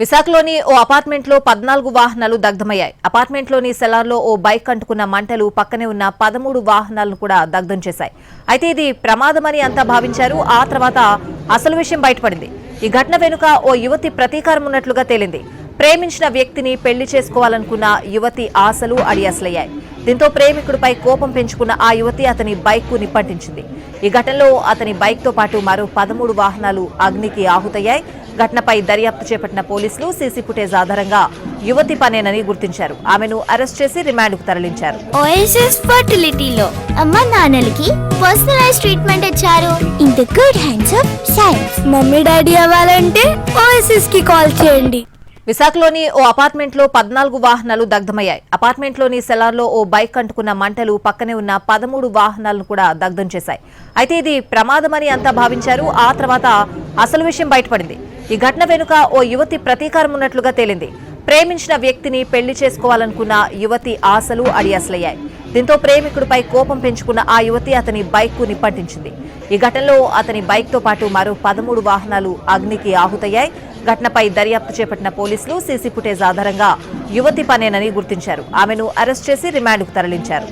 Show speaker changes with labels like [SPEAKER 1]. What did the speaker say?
[SPEAKER 1] విశాఖలోని ఓ అపార్ట్మెంట్లో పద్నాలుగు వాహనాలు దగ్ధమయ్యాయి. అపార్ట్మెంట్లోని సెలార్లో ఓ బైక్ అంటుకున్న మంటలు పక్కనే ఉన్న పదమూడు వాహనాలను కూడా దగ్ధం చేశాయి. అయితే ఇది ప్రమాదమని అంతా భావించారు. ఆ తర్వాత అసలు విషయం బయటపడింది. ఈ ఘటన వెనుక ఓ యువతి ప్రతీకారం ఉన్నట్లుగా తేలింది. ప్రేమించిన వ్యక్తిని పెళ్ళి చేసుకోవాలనుకున్న యువతి ఆశలు అడియాసలయ్యాయి. దీంతో ప్రేమికుడిపై కోపం పెంచుకున్న ఆ యువతి అతని బైక్కు నిప్పంటించింది. ఈ ఘటనలో అతని బైక్తో పాటు మరో పదమూడు వాహనాలు అగ్నికి ఆహుతయ్యాయి. ఘటనపై దర్యాప్తు చేపట్టిన పోలీసులు సీసీ ఫుటేజ్ ఆధారంగా యువతి పనేనని గుర్తించారు. ఆమెను అరెస్ట్ చేసి రిమాండ్కు తరలించారు.
[SPEAKER 2] ఓఎస్ఎస్ ఫర్టిలిటీలో అమ్మ నాన్నలకి పర్సనలైజ్ ట్రీట్మెంట్ ఇచ్చారు. In the good hands of science mummy daddy అవ్వాలంటే ఓఎస్ఎస్కి కాల్ చేయండి.
[SPEAKER 1] విశాఖలోని ఓ అపార్ట్మెంట్లో పద్నాలుగు వాహనాలు దగ్ధమయ్యాయి. అపార్ట్మెంట్లోని సెలార్లో ఓ బైక్ అంటుకున్న మంటలు పక్కనే ఉన్న పదమూడు వాహనాలను కూడా దగ్ధం చేశాయి. అయితే ఇది ప్రమాదమని అంతా భావించారు. ఆ తర్వాత అసలు విషయం బయటపడింది. ఈ ఘటన వెనుక ఓ యువతి ప్రతీకారం ఉన్నట్లుగా తేలింది. ప్రేమించిన వ్యక్తిని పెళ్ళి చేసుకోవాలనుకున్న యువతి ఆశలు అడియాసలయ్యాయి. దీంతో ప్రేమికుడిపై కోపం పెంచుకున్న ఆ యువతి అతని బైక్కు నిప్పంటించింది. ఈ ఘటనలో అతని బైక్తో పాటు మరో పదమూడు వాహనాలు అగ్నికి ఆహుతయ్యాయి. ఘటనపై దర్యాప్తు చేపట్టిన పోలీసులు సీసీ ఫుటేజ్ ఆధారంగా యువతి పనేనని గుర్తించారు. ఆమెను అరెస్ట్ చేసి రిమాండ్కు తరలించారు.